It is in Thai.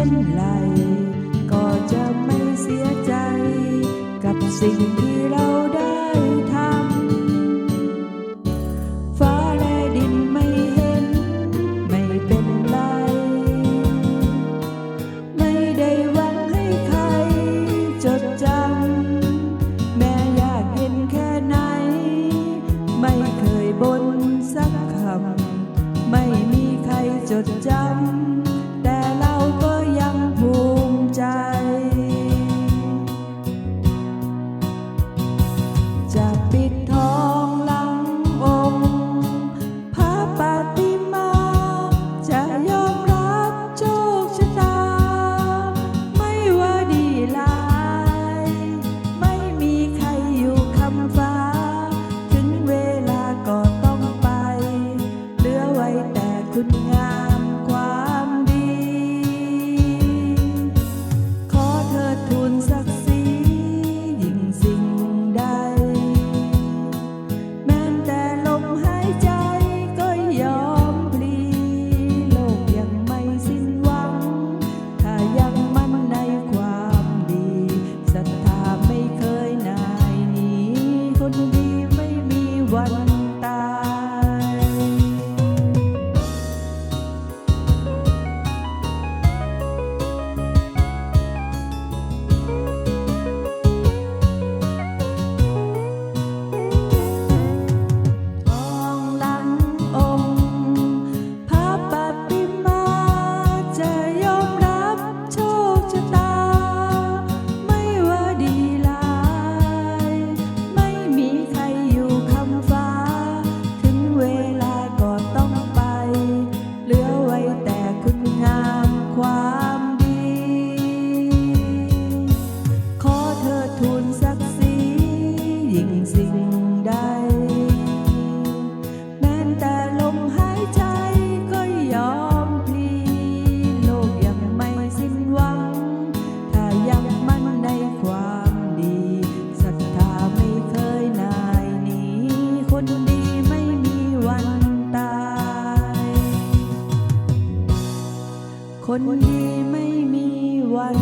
ยนไหล ก็จะไม่เสียใจ กับสิ่งที่เราได้ dunia ยิ่งสิ่งใด แม้แต่ลมหายใจก็ยอมพลีโลกยังไม่สิ้นหวัง ถ้ายังมั่นในความดีศรัทธาไม่เคยหนีคนดีไม่มีวันตาย คนดีไม่มีวัน